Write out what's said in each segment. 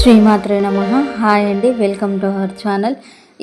శ్రీమాత్రే నమ. హాయ్ అండి వెల్కమ్ టు అవర్ ఛానల్.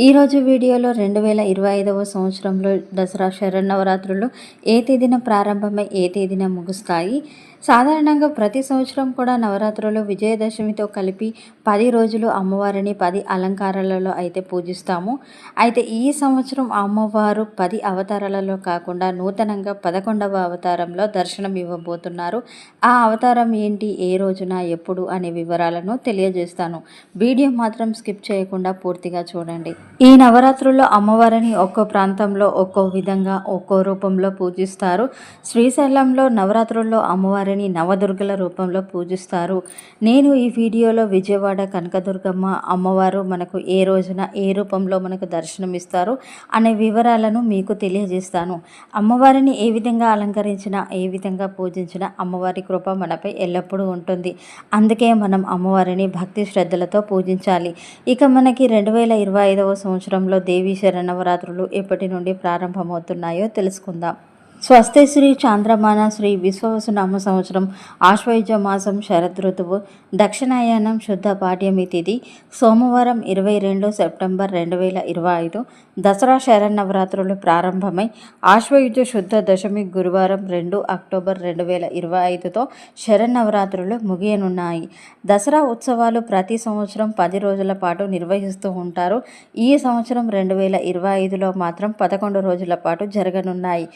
ఈరోజు వీడియోలో రెండు వేల ఇరవై ఐదవ సంవత్సరంలో దసరా శరన్నవరాత్రులు ఏ తేదీన ప్రారంభమై ఏ తేదీన ముగుస్తాయి? సాధారణంగా ప్రతి సంవత్సరం కూడా నవరాత్రులు విజయదశమితో కలిపి పది రోజులు అమ్మవారిని పది అలంకారాలలో అయితే పూజిస్తాము. అయితే ఈ సంవత్సరం అమ్మవారు పది అవతారాలలో కాకుండా నూతనంగా పదకొండవ అవతారంలో దర్శనం ఇవ్వబోతున్నారు. ఆ అవతారం ఏంటి ఏ రోజున ఎప్పుడు అనే వివరాలను తెలియజేస్తాను. వీడియో మాత్రం స్కిప్ చేయకుండా పూర్తిగా చూడండి. ఈ నవరాత్రుల్లో అమ్మవారిని ఒక్కో ప్రాంతంలో ఒక్కో విధంగా ఒక్కో రూపంలో పూజిస్తారు. శ్రీశైలంలో నవరాత్రుల్లో అమ్మవారిని నవదుర్గల రూపంలో పూజిస్తారు. నేను ఈ వీడియోలో విజయవాడ కనకదుర్గమ్మ అమ్మవారు మనకు ఏ రోజున ఏ రూపంలో మనకు దర్శనమిస్తారు అనే వివరాలను మీకు తెలియజేస్తాను. అమ్మవారిని ఏ విధంగా అలంకరించినా ఏ విధంగా పూజించినా అమ్మవారి కృప మనపై ఎల్లప్పుడూ ఉంటుంది. అందుకే మనం అమ్మవారిని భక్తి శ్రద్ధలతో పూజించాలి. ఇక మనకి రెండు వేల ఇరవై ఐదవ సంవత్సరంలో దేవీ శరణవరాత్రులు ఎప్పటి నుండి ప్రారంభమవుతున్నాయో తెలుసుకుందాం. స్వస్తి శ్రీ చాంద్రమాన శ్రీ విశ్వవసునామ సంవత్సరం ఆశ్వయుజ మాసం శరద్ ఋతువు దక్షిణాయనం శుద్ధ పాఠ్యమి తిథి సోమవారం ఇరవై రెండు సెప్టెంబర్ రెండు వేల ఇరవై ఐదు. దసరా శరన్నవరాత్రులు ప్రారంభమై ఆశ్వయుజ శుద్ధ దశమి గురువారం రెండు అక్టోబర్ రెండు వేల ఇరవై ఐదుతో శరన్నవరాత్రులు ముగియనున్నాయి. దసరా ఉత్సవాలు ప్రతి సంవత్సరం పది రోజుల పాటు నిర్వహిస్తూ ఉంటారు. ఈ సంవత్సరం రెండు వేల ఇరవై ఐదులో మాత్రం పదకొండు రోజుల పాటు జరగనున్నాయి.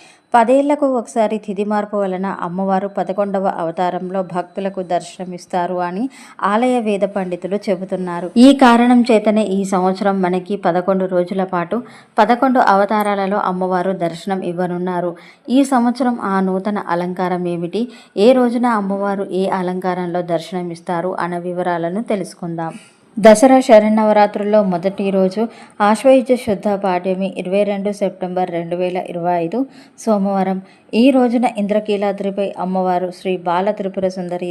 పదేళ్ళకు ఒకసారి తిథి మార్పు వలన అమ్మవారు పదకొండవ అవతారంలో భక్తులకు దర్శనమిస్తారు అని ఆలయ వేద పండితులు చెబుతున్నారు. ఈ కారణం చేతనే ఈ సంవత్సరం మనకి పదకొండు రోజుల పాటు పదకొండు అవతారాలలో అమ్మవారు దర్శనం ఇవ్వనున్నారు. ఈ సంవత్సరం ఆ నూతన అలంకారం ఏమిటి? ఏ రోజున అమ్మవారు ఏ అలంకారంలో దర్శనమిస్తారు? అన్న వివరాలను తెలుసుకుందాం. దసరా శరన్నవరాత్రుల్లో మొదటి రోజు ఆశ్వయుజ శుద్ధ పాఠ్యమి ఇరవై రెండు సెప్టెంబర్ రెండు వేల ఇరవై ఐదు సోమవారం. ఈ రోజున ఇంద్రకీలాద్రిపై అమ్మవారు శ్రీ బాల త్రిపుర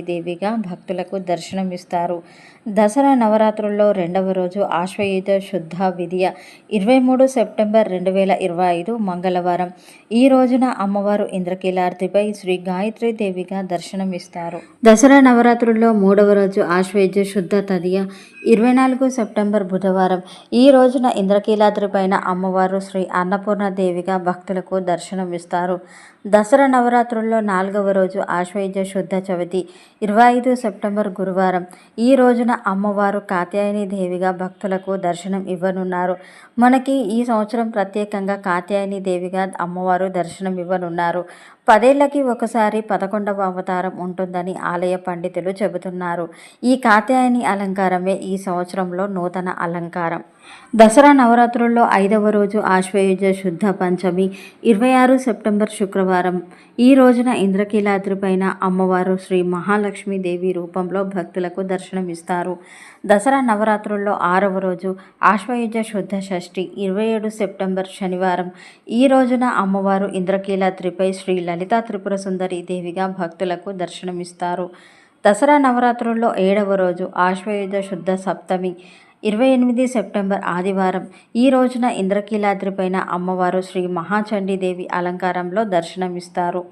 దేవిగా భక్తులకు దర్శనమిస్తారు. దసరా నవరాత్రుల్లో రెండవ రోజు ఆశ్వయుజ శుద్ధ విధియ ఇరవై మూడు సెప్టెంబర్ రెండు వేల ఇరవై ఐదు మంగళవారం. ఈ రోజున అమ్మవారు ఇంద్రకీలాద్రిపై శ్రీ గాయత్రి దేవిగా దర్శనమిస్తారు. దసరా నవరాత్రుల్లో మూడవ రోజు ఆశ్వయుజ శుద్ధ తదియ ఇరవై నాలుగు సెప్టెంబర్ బుధవారం. ఈ రోజున ఇంద్రకీలాద్రి పైన అమ్మవారు శ్రీ అన్నపూర్ణ దేవిగా భక్తులకు దర్శనమిస్తారు. దసరా నవరాత్రుల్లో నాలుగవ రోజు ఆశ్వయుజ శుద్ధ చవితి ఇరవై ఐదు సెప్టెంబర్ గురువారం. ఈ రోజున అమ్మవారు కాత్యాయని దేవిగా భక్తులకు దర్శనం ఇవ్వనున్నారు. మనకి ఈ సంవత్సరం ప్రత్యేకంగా కాత్యాయని దేవిగా అమ్మవారు దర్శనం ఇవ్వనున్నారు. పదేళ్ళకి ఒకసారి పదకొండవ అవతారం ఉంటుందని ఆలయ పండితులు చెబుతున్నారు. ఈ కాత్యాయని అలంకారమే ఈ సంవత్సరంలో నూతన అలంకారం. దసరా నవరాత్రుల్లో ఐదవ రోజు ఆశ్వయుజ శుద్ధ పంచమి ఇరవై ఆరు సెప్టెంబర్ శుక్రవారం ఈ రోజున ఇంద్రకీలాద్రి పైన అమ్మవారు శ్రీ మహాలక్ష్మీదేవి రూపంలో భక్తులకు దర్శనమిస్తారు. దసరా నవరాత్రుల్లో ఆరవ రోజు ఆశ్వయుజ శుద్ధ షష్ఠి ఇరవై ఏడు సెప్టెంబర్ శనివారం. ఈ రోజున అమ్మవారు ఇంద్రకీలాద్రిపై శ్రీ లలితా త్రిపుర సుందరి దేవిగా భక్తులకు దర్శనమిస్తారు. దసరా నవరాత్రుల్లో ఏడవ రోజు ఆశ్వయుజ శుద్ధ సప్తమి. ఇరవై ఎనిమిది సెప్టెంబర్ ఆదివారం. ఈ రోజున ఇంద్రకీలాద్రిపైన అమ్మవారు శ్రీ మహాచండీదేవి అలంకారంలో దర్శనమిస్తారు.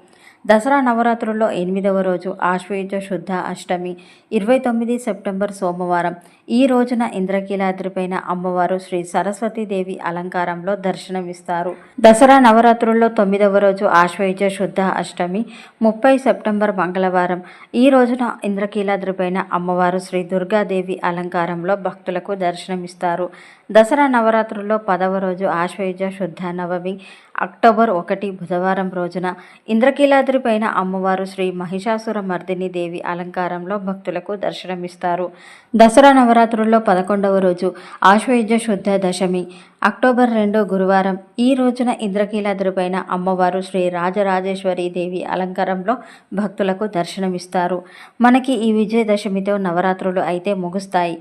దసరా నవరాత్రుల్లో ఎనిమిదవ రోజు ఆశ్వయుజ శుద్ధ అష్టమి ఇరవై తొమ్మిది సెప్టెంబర్ సోమవారం. ఈ రోజున ఇంద్రకీలాద్రిపైన అమ్మవారు శ్రీ సరస్వతీదేవి అలంకారంలో దర్శనమిస్తారు. దసరా నవరాత్రుల్లో తొమ్మిదవ రోజు ఆశ్వయుజ శుద్ధ అష్టమి ముప్పై సెప్టెంబర్ మంగళవారం. ఈ రోజున ఇంద్రకీలాద్రిపైన అమ్మవారు శ్రీ దుర్గాదేవి అలంకారంలో భక్తులకు దర్శనమిస్తారు. దసరా నవరాత్రుల్లో పదవ రోజు ఆశ్వయుజ శుద్ధ నవమి అక్టోబర్ ఒకటి బుధవారం రోజున ఇంద్రకీలాద్రి పైన అమ్మవారు శ్రీ మహిషాసుర మర్దిని దేవి అలంకారంలో భక్తులకు దర్శనమిస్తారు. దసరా నవరాత్రుల్లో పదకొండవ రోజు ఆశ్వయుజ శుద్ధ దశమి అక్టోబర్ రెండో గురువారం ఈ రోజున ఇంద్రకీలాద్రిపైన అమ్మవారు శ్రీ రాజరాజేశ్వరి దేవి అలంకారంలో భక్తులకు దర్శనమిస్తారు. మనకి ఈ విజయదశమితో నవరాత్రులు అయితే ముగుస్తాయి.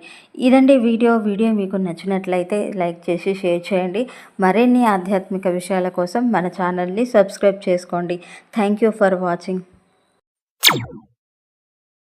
ఇదండి వీడియో. వీడియో మీకు నచ్చినట్లయితే లైక్ చేసి షేర్ చేయండి. మరిన్ని ఆధ్యాత్మిక విషయాల కోసం మన ఛానల్ని సబ్స్క్రైబ్ చేసుకోండి. Thank you for watching.